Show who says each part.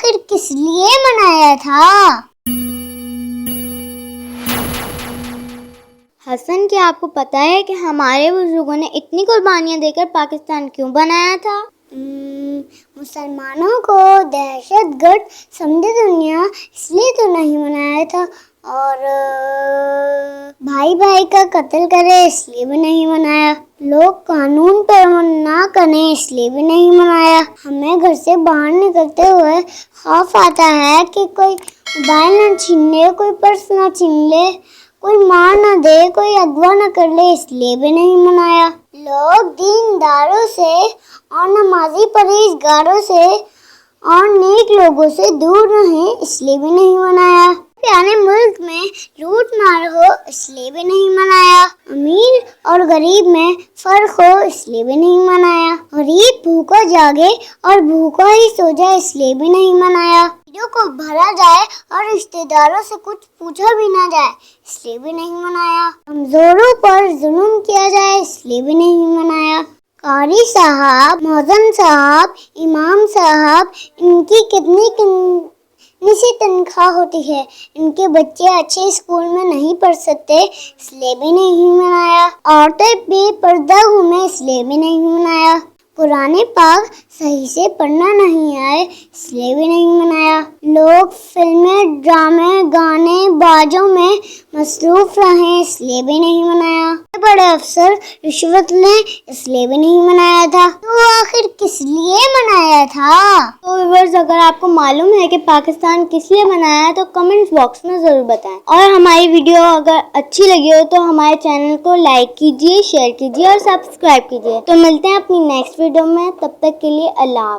Speaker 1: आखिर किस लिए मनाया था? हसन, क्या आपको पता है कि हमारे बुज़ुर्गों ने इतनी कुर्बानियाँ देकर पाकिस्तान क्यों बनाया था? मुसलमानों को दहशत गर्द समझे दुनिया इसलिए तो नहीं मनाया था और भाई भाई का कत्ल करे इसलिए भी नहीं मनाया। लोग कानून पर ना करें, इसलिए भी नहीं मनाया। हमें घर से बाहर निकलते हुए खौफ आता है कि कोई मोबाइल ना छीन ले कोई पर्स ना छीन ले, कोई मार ना दे, कोई अगवा ना कर ले, इसलिए भी नहीं मनाया। लोग दीनदारों से और नमाजी परहेजगारों से और नेक लोगों से दूर रहें, इसलिए भी नहीं मनाया। प्यारे मुल्क में लूट मार हो, इसलिए भी नहीं मनाया। और गरीब में फ़र्क हो, इसलिए भी नहीं मनाया। गरीब भूखा जागे और भूखा ही सो जाए, इसलिए भी नहीं मनाया। वीडियो को भरा जाए और रिश्तेदारों से कुछ पूछा भी ना जाए, इसलिए भी नहीं मनाया। कमजोरों पर जुल्म किया जाए, इसलिए भी नहीं मनाया। कारी साहब मौजन साहब, इमाम साहब, इनकी कितनी कितनी सी तनख्वाह होती है। इनके बच्चे अच्छे स्कूल में नहीं पढ़ सकते, इसलिए भी नहीं मनाया। औरतें बेपर्दा घूमे इसलिए भी नहीं मनाया। पुराने पाक सही से पढ़ना नहीं आए, इसलिए भी नहीं मनाया। लोग फ़िल्में, ड्रामे, गाने, बाजों में मसरूफ रहे, इसलिए भी नहीं मनाया। बड़े अफसर, रिश्वत लें, इसलिए भी नहीं मनाया था। तो आखिर किस लिए मनाया था? तो व्यूवर्स अगर आपको मालूम है कि पाकिस्तान किस लिए मनाया है तो कमेंट बॉक्स में ज़रूर बताएँ। और हमारी वीडियो अगर अच्छी लगी हो तो हमारे चैनल को लाइक कीजिए शेयर कीजिए और सब्सक्राइब कीजिए। तो मिलते हैं अपनी नेक्स्ट वीडियो में। तब तक के लिए अल्लाह